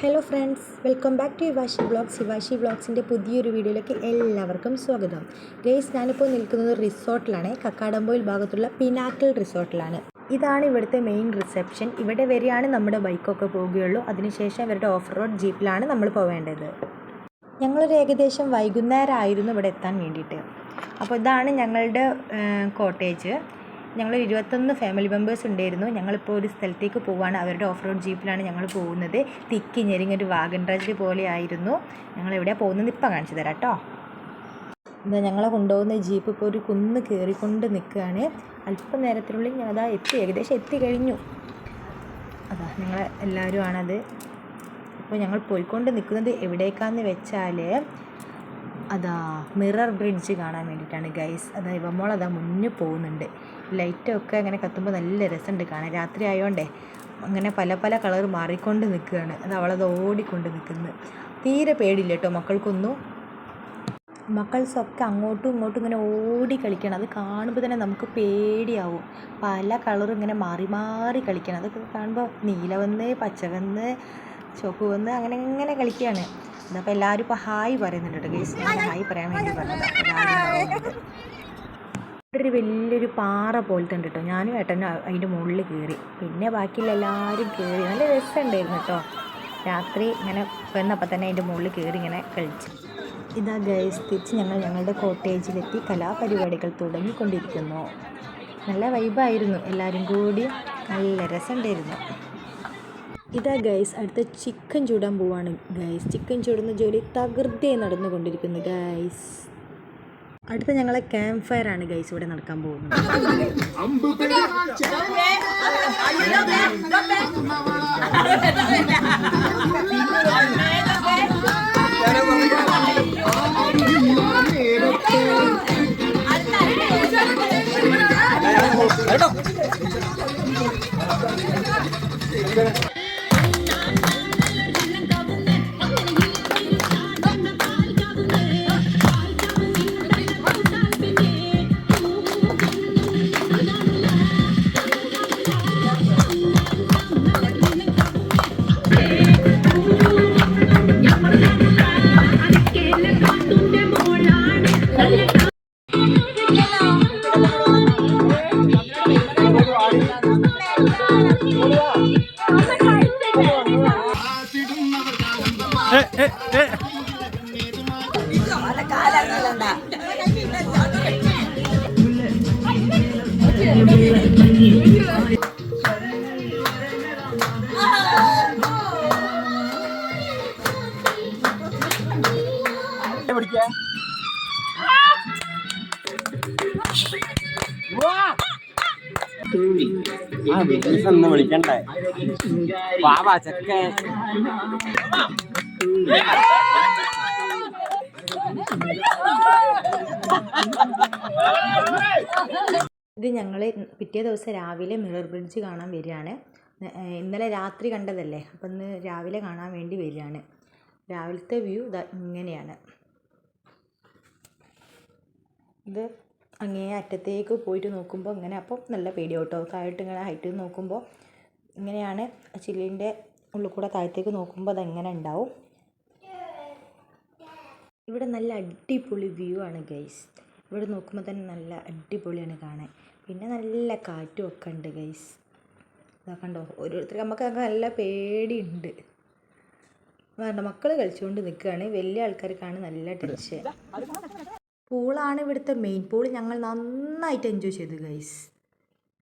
Hello friends welcome back to Ivashi vlogs Ivashi വ്ളോഗ്സിന്റെ പുതിയൊരു വീഡിയോയിലേക്ക് എല്ലാവർക്കും സ്വാഗതം. ഗേസ് ഞാനിപ്പോൾ നിൽക്കുന്നത് റിസോർട്ടിലാണ്. കക്കാടംപോയിൽ ഭാഗത്തുള്ള പിനാക്കിൾ റിസോർട്ടിലാണ്. ഇതാണ് ഇവിടുത്തെ മെയിൻ റിസപ്ഷൻ ഇവിടെ വരെയാണ് നമ്മുടെ ബൈക്കൊക്കെ പോവുകയുള്ളൂ അതിനുശേഷം ഇവരുടെ ഓഫ് റോഡ് ജീപ്പിലാണ് നമ്മൾ പോവേണ്ടത്. ഞങ്ങളൊരു ഏകദേശം വൈകുന്നേരമായിരുന്നു ഇവിടെ എത്താൻ വേണ്ടിയിട്ട്. അപ്പോൾ ഇതാണ് ഞങ്ങളുടെ കോട്ടേജ് ഞങ്ങൾ ഇരുപത്തൊന്ന് ഫാമിലി മെമ്പേഴ്സ് ഉണ്ടായിരുന്നു. ഞങ്ങളിപ്പോൾ ഒരു സ്ഥലത്തേക്ക് പോവാണ്. അവരുടെ ഓഫ് റോഡ് ജീപ്പിലാണ് ഞങ്ങൾ പോകുന്നത്. തിക്കി ഞെരിങ്ങൊരു വാഗൺ ട്രാജഡി പോലെ ആയിരുന്നു. ഞങ്ങൾ എവിടെയാണ് പോകുന്നത് ഇപ്പം കാണിച്ചു തരാം കേട്ടോ. എന്താ ഞങ്ങളെ കൊണ്ടുപോകുന്ന ജീപ്പ് ഇപ്പോൾ ഒരു കുന്ന് കയറിക്കൊണ്ട് നിൽക്കുകയാണ്. അല്പം നേരത്തിനുള്ളിൽ ഞാൻ അതാ എത്തി. ഏകദേശം എത്തി കഴിഞ്ഞു. അതാ ഞങ്ങൾ എല്ലാവരും ആണത് ഇപ്പോൾ ഞങ്ങൾ പോയിക്കൊണ്ട് നിൽക്കുന്നത് എവിടേക്കാന്ന് വെച്ചാൽ അതാ മിറർ ബ്രിഡ്ജ് കാണാൻ വേണ്ടിയിട്ടാണ് ഗൈസ് അതാ ഇവമോൾ അതാ മുന്നിൽ പോകുന്നുണ്ട്. ലൈറ്റൊക്കെ അങ്ങനെ കത്തുമ്പോൾ നല്ല രസമുണ്ട് കാണാൻ. രാത്രി ആയതുകൊണ്ടേ അങ്ങനെ പല പല കളർ മാറിക്കൊണ്ട് നിൽക്കുകയാണ്. അത് അവളത് ഓടിക്കൊണ്ട് നിൽക്കുന്നത് തീരെ പേടിയില്ല കേട്ടോ മക്കൾക്കൊന്നും. മക്കൾസൊക്കെ അങ്ങോട്ടും ഇങ്ങോട്ടും ഇങ്ങനെ ഓടി കളിക്കണം. അത് കാണുമ്പോൾ തന്നെ നമുക്ക് പേടിയാവും. പല കളറും ഇങ്ങനെ മാറി മാറി കളിക്കണം. അതൊക്കെ കാണുമ്പോൾ നീല വന്ന് പച്ച വന്ന് ചുവപ്പ് വന്ന് അങ്ങനെ അങ്ങനെ കളിക്കുകയാണ്. അതപ്പോൾ എല്ലാവരും ഇപ്പോൾ ഹായ് പറയുന്നുണ്ട് ഗേസ് ഞാൻ ഹായ് പറയാൻ വേണ്ടി പറഞ്ഞത് ഒരു വലിയൊരു പാറ പോലത്തെ ഉണ്ട് കേട്ടോ ഞാനും ഏട്ടനും അതിന്റെ മുകളിൽ കയറി പിന്നെ ബാക്കിയുള്ള എല്ലാവരും കയറി നല്ല രസമുണ്ടായിരുന്നു കേട്ടോ രാത്രി ഇങ്ങനെ വന്നപ്പോൾ തന്നെ അതിന്റെ മുകളിൽ കയറി ഇങ്ങനെ കളിച്ചു. ഇതാ ഗൈസ് തിരിച്ച് ഞങ്ങൾ ഞങ്ങളുടെ കോട്ടേജിലെത്തി കലാപരിപാടികൾ തുടങ്ങിക്കൊണ്ടിരിക്കുന്നു. നല്ല വൈബായിരുന്നു എല്ലാവരും കൂടി നല്ല രസമുണ്ടായിരുന്നു. ഇതാ ഗൈസ് അടുത്ത ചിക്കൻ ചൂടാൻ പോവാണ്. ഗൈസ് ചിക്കൻ ചൂടുന്ന ജോലി തകൃതിയായി നടന്നുകൊണ്ടിരിക്കുന്നു ഗൈസ് അടുത്ത ഞങ്ങളെ ക്യാമ്പ് ഫയർ ആണ് ഗൈസ് ഇവിടെ നടക്കാൻ പോകുന്നത്. പിടിക്കാൻ Wow! ആ ബിസിനസ് ഒന്ന് വിളിക്കണ്ടേ? ഇത് ഞങ്ങൾ പിറ്റേ ദിവസം രാവിലെ മിറർ ബ്രിഡ്ജ് കാണാൻ വരികയാണ്. ഇന്നലെ രാത്രി കണ്ടതല്ലേ? അപ്പം ഇന്ന് രാവിലെ കാണാൻ വേണ്ടി വരികയാണ്. രാവിലത്തെ വ്യൂ ഇങ്ങനെയാണ്. ഇത് അങ്ങേ അറ്റത്തേക്ക് പോയിട്ട് നോക്കുമ്പോൾ ഇങ്ങനെ അപ്പം നല്ല പേടിയാട്ടോ. താഴോട്ട് ഇങ്ങനെ ഹൈറ്റിൽ നോക്കുമ്പോൾ ഇങ്ങനെയാണ് ചില്ലിന്റെ ഉള്ളിൽ കൂടെ താഴത്തേക്ക് നോക്കുമ്പോൾ അതെങ്ങനെ ഉണ്ടാവും. ഇവിടെ നല്ല അടിപൊളി വ്യൂ ആണ് ഗൈസ് ഇവിടെ നോക്കുമ്പോൾ തന്നെ നല്ല അടിപൊളിയാണ് കാണാൻ. പിന്നെ നല്ല കാറ്റും ഒക്കെ ഉണ്ട് ഗൈസ് കണ്ടോ ഓരോരുത്തർ നമുക്ക് നല്ല പേടിയുണ്ട്. മക്കൾ കളിച്ചുകൊണ്ട് നിൽക്കുകയാണ് വലിയ ആൾക്കാർക്കാണ് നല്ല ടെൻഷൻ പൂളാണ് ഇവിടുത്തെ മെയിൻ പൂൾ ഞങ്ങൾ നന്നായിട്ട് എൻജോയ് ചെയ്തു ഗൈസ്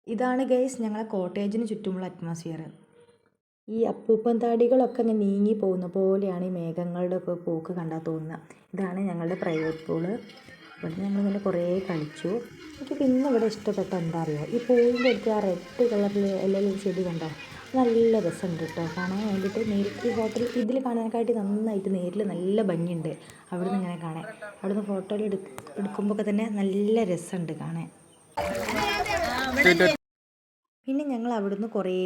ഇതാണ് ഗൈസ് ഞങ്ങളെ കോട്ടേജിന് ചുറ്റുമുള്ള അറ്റ്മോസ്ഫിയർ ഈ അപ്പൂപ്പൻ താടികളൊക്കെ അങ്ങ് നീങ്ങി പോകുന്ന പോലെയാണ് ഈ മേഘങ്ങളുടെ ഒക്കെ പോക്ക് കണ്ടാൽ തോന്നുന്നത് ഇതാണ് ഞങ്ങളുടെ പ്രൈവറ്റ് പൂൾ ഇവിടെ ഞങ്ങളിങ്ങനെ കുറേ കളിച്ചു. എനിക്ക് പിന്നെ ഇവിടെ ഇഷ്ടപ്പെട്ട എന്താ അറിയോ? ഈ പൂവിന്റെ അടുത്ത് ആ റെഡ് കളറിൽ എല്ലാം ചെടി കണ്ടോ? നല്ല രസമുണ്ട് കേട്ടോ. കാണാൻ വേണ്ടിയിട്ട് നേരിട്ട് ഹോട്ടൽ ഇതിൽ കാണാനൊക്കെയായിട്ട് നന്നായിട്ട് നേരിൽ നല്ല ഭംഗിയുണ്ട്. അവിടുന്ന് ഇങ്ങനെ കാണാൻ. അവിടുന്ന് ഫോട്ടോയിൽ എടു എടുക്കുമ്പോൾ തന്നെ നല്ല രസമുണ്ട് കാണാൻ. പിന്നെ ഞങ്ങൾ അവിടുന്ന് കുറേ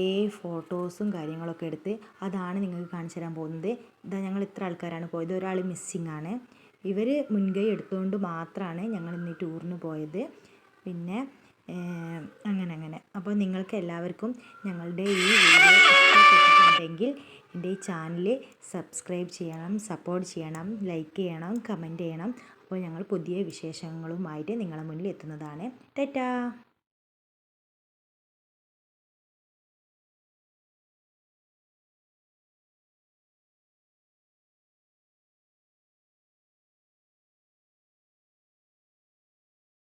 ഫോട്ടോസും കാര്യങ്ങളൊക്കെ എടുത്ത് അതാണ് നിങ്ങൾക്ക് കാണിച്ചു തരാൻ പോകുന്നത്. ഇതാ ഞങ്ങൾ ഇത്ര ആൾക്കാരാണ് പോയത്. ഒരാൾ മിസ്സിങ് ആണ്. ഇവർ മുൻകൈ എടുത്തുകൊണ്ട് മാത്രമാണ് ഞങ്ങൾ ഇന്ന് ടൂറിന് പോയത്. പിന്നെ അങ്ങനെ അങ്ങനെ. അപ്പോൾ നിങ്ങൾക്ക് എല്ലാവർക്കും ഞങ്ങളുടെ ഈ വീഡിയോ ഇഷ്ടപ്പെട്ടിട്ടുണ്ടെങ്കിൽ എന്റെ ഈ ചാനൽ സബ്സ്ക്രൈബ് ചെയ്യണം സപ്പോർട്ട് ചെയ്യണം ലൈക്ക് ചെയ്യണം കമന്റ് ചെയ്യണം. അപ്പോൾ ഞങ്ങൾ പുതിയ വിശേഷങ്ങളുമായിട്ട് നിങ്ങളുടെ മുന്നിൽ എത്തുന്നതാണ്. ടാറ്റാ!